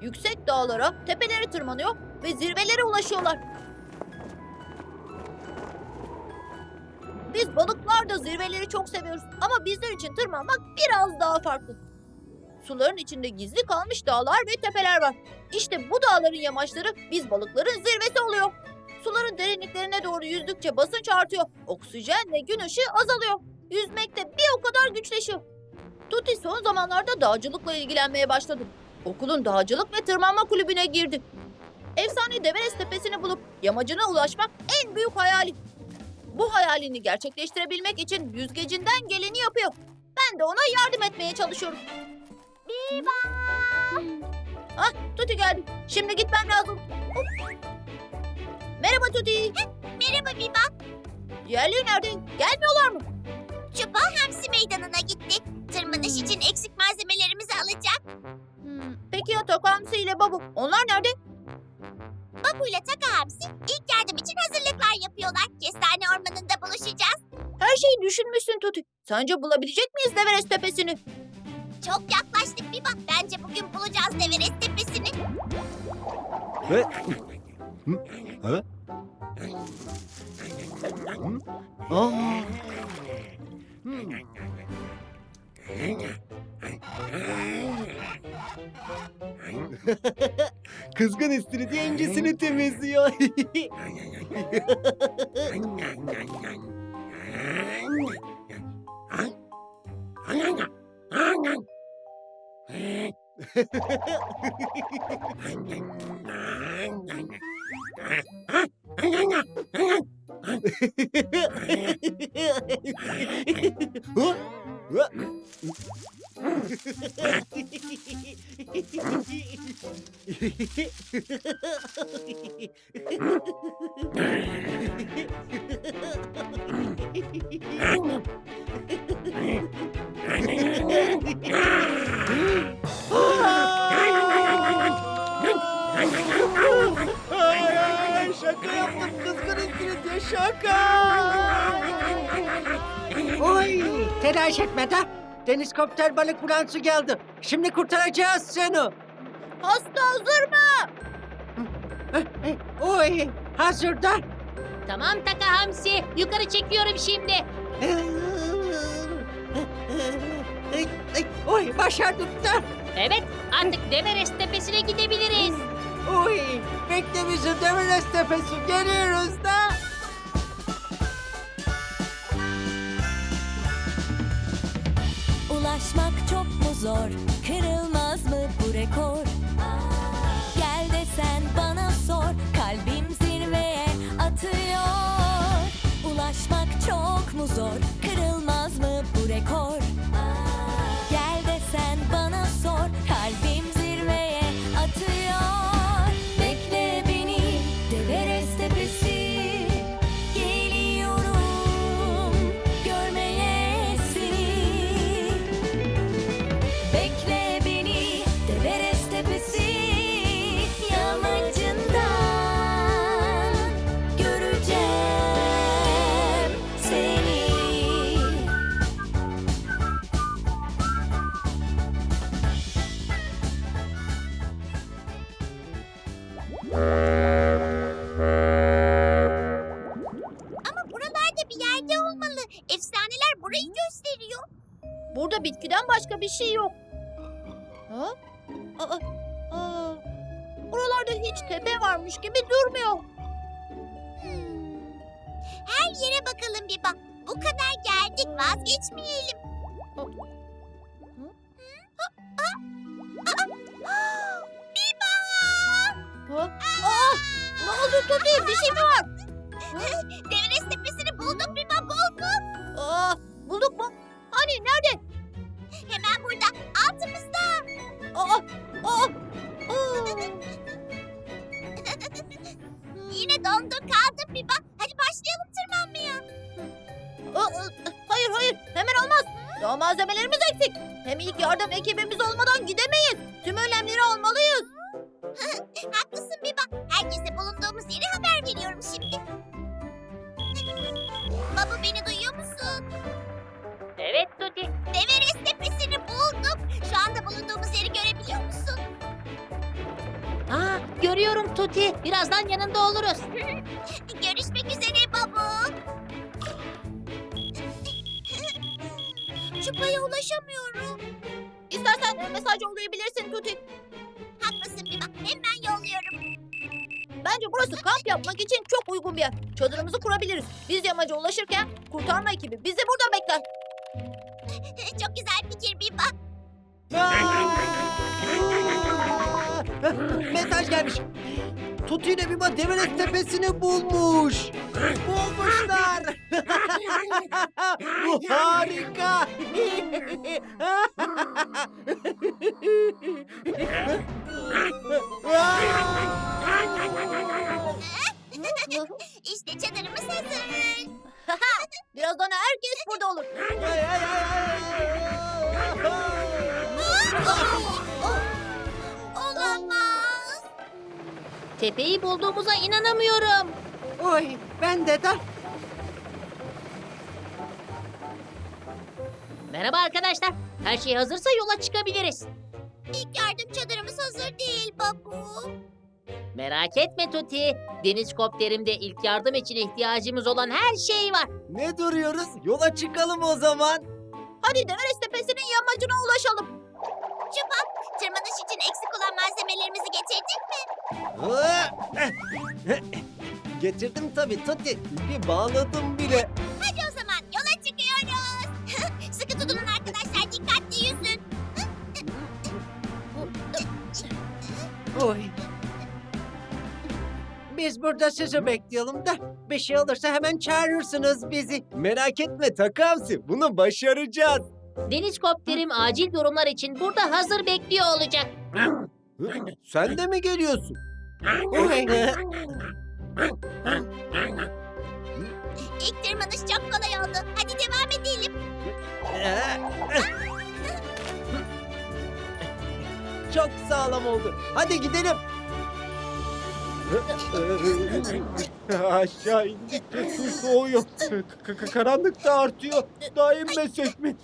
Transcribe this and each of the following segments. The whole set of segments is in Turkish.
Yüksek dağlara, tepelere tırmanıyor ve zirvelere ulaşıyorlar. Biz balıklar da zirveleri çok seviyoruz ama bizler için tırmanmak biraz daha farklı. Suların içinde gizli kalmış dağlar ve tepeler var. İşte bu dağların yamaçları biz balıkların zirvesi oluyor. Suların derinliklerine doğru yüzdükçe basınç artıyor. Oksijen ve gün ışığı azalıyor. Yüzmekte bir o kadar güçleşiyor. Tuti son zamanlarda dağcılıkla ilgilenmeye başladı. Okulun dağcılık ve tırmanma kulübüne girdi. Efsane Deveres Tepesi'ni bulup yamacına ulaşmak en büyük hayali. Bu hayalini gerçekleştirebilmek için yüzgecinden geleni yapıyor. Ben de ona yardım etmeye çalışıyorum. Biba! Ah Tuti geldi. Şimdi gitmem lazım. Hop. Merhaba Tuti. Merhaba Biba. Yerli nerede? Gelmiyorlar mı? Çupa Hamsi Meydanı'na gitti. Tırmanış için eksik. Hmm, Takamsi ile Babu? Onlar nerede? Babu ile Taka Hamsi ilk yardım için hazırlıklar yapıyorlar. Kestane ormanında buluşacağız. Her şeyi düşünmüşsün Tuti. Sence bulabilecek miyiz Deveres Tepesi'ni? Çok yaklaştık Biba. Bence bugün bulacağız Deveres Tepesi'ni. Ve... Hı? Ha? Hı? Aa! Hmm. Kızgın istiridye incisini temizliyor. Telaş etme de. Deniz kopter balık bulansı geldi. Şimdi kurtaracağız seni. Hasta hazır mı? Oy hazırda. Tamam Taka Hamsi. Yukarı çekiyorum şimdi. Oy başardık da. Evet artık Deveres Tepesi'ne gidebiliriz. Oy bekle bizi Develes Tepesi geliyoruz da. Ulaşmak çok mu zor? Kırılmaz mı bu rekor? Gel de sen bana sor. Kalbim zirveye atıyor. Ulaşmak çok mu zor? Kırılmaz mı bu rekor? Gel de sen gösteriyor. Burada bitkiden başka bir şey yok. Ha? Aa, aa. Buralarda hiç tepe varmış gibi durmuyor. Hmm. Her yere bakalım Biba. Bu kadar geldik vazgeçmeyelim. Hı? Aa! Aa! Biba! Ha? Aa, ne oldu Tuti? Bir şey mi var? Yine donduk kaldım Biba. Hadi başlayalım tırmanmaya. Aa, aa, Hayır hayır hemen olmaz. Daha malzemelerimiz eksik. Hem ilk yardım ekibimiz olmadan gidemeyiz. Tüm önlemleri almalıyız. Haklısın Biba. Herkese bulunduğumuz yeri haber veriyorum şimdi. Baba beni duyuyor musun? Evet Tuti. Deveres tepesini bulduk. Şu anda bulunduğumuz yeri görebiliyor musun? Görüyorum Tuti. Birazdan yanında oluruz. Çupa'ya ulaşamıyorum. İstersen mesaj yollayabilirsin Tuti. Haklısın Biba. Hemen yolluyorum. Bence burası kamp yapmak için çok uygun bir yer. Çadırımızı kurabiliriz. Biz yamaca ulaşırken kurtarma ekibi bizi burada bekler. Çok güzel fikir Biba. Mesaj gelmiş. Tutu ile Biba Deveres tepesini bulmuş. Bulmuşlar. Bu harika. Tepeyi bulduğumuza inanamıyorum. Oy ben de de. Merhaba arkadaşlar. Her şey hazırsa yola çıkabiliriz. İlk yardım çadırımız hazır değil babu. Merak etme Tuti. Deniz kopterimde ilk yardım için ihtiyacımız olan her şey var. Ne duruyoruz? Yola çıkalım o zaman. Hadi Deveres Tepesi'nin yamacına ulaşalım. Çupa, tırmanış için eksik olan malzemelerimizi getirdin mi? Getirdim tabii Tuti. İpi bağladım bile. Hadi o zaman yola çıkıyoruz. Sıkı tutunun arkadaşlar, dikkatli yüzün. Oy. Biz burada sizi bekleyelim da bir şey olursa hemen çağırırsınız bizi. Merak etme Takamsi. Bunu başaracağız. Deniz kopterim acil durumlar için burada hazır bekliyor olacak. Sen de mi geliyorsun? İlk tırmanış çok kolay oldu. Hadi devam edelim. Çok sağlam oldu. Hadi gidelim. Aşağı indikçe su soğuyor. K- k- karanlık da artıyor. Daha inmesek mi?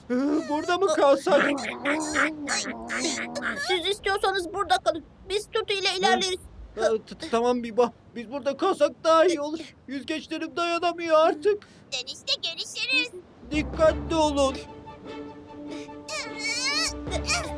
Burada mı kalsak? Siz istiyorsanız burada kalın. Biz Tuti ile ilerleriz. T- t- Tamam Biba. Biz burada kalsak daha iyi olur. Yüzgeçlerim dayanamıyor artık. Dönüşte görüşürüz. Dikkatli olun.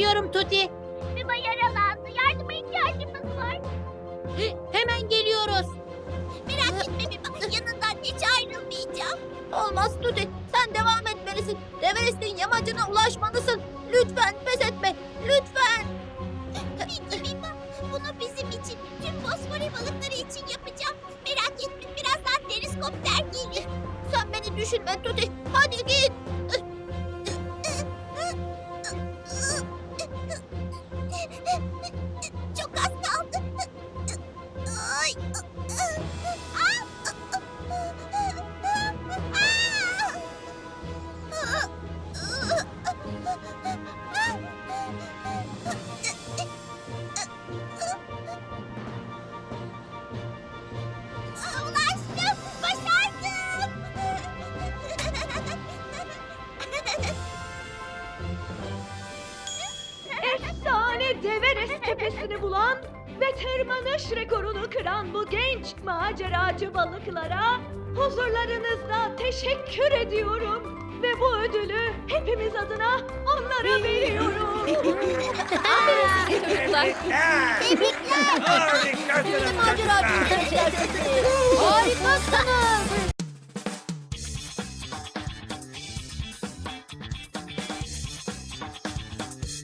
duyuyorum Tuti. Biba yaralandı. Yardıma ihtiyacımız var. Hemen geliyoruz. Merak etme Biba. Yanından hiç ayrılmayacağım. Olmaz Tuti. Sen devam etmelisin. Deveres'in yamacına ulaşmalısın. Lütfen pes etme. Lütfen. Peki Biba. Bunu bizim için, tüm fosfori balıkları için yapacağım. Merak etme birazdan deniz kopter gelir. Sen beni düşünme Tuti. Hadi git. Tepesini bulan ve tırmanış rekorunu kıran bu genç maceracı balıklara huzurlarınızda teşekkür ediyorum. Ve bu ödülü hepimiz adına onlara veriyorum. Çocuklar. Siz de maceracı. Harikasınız.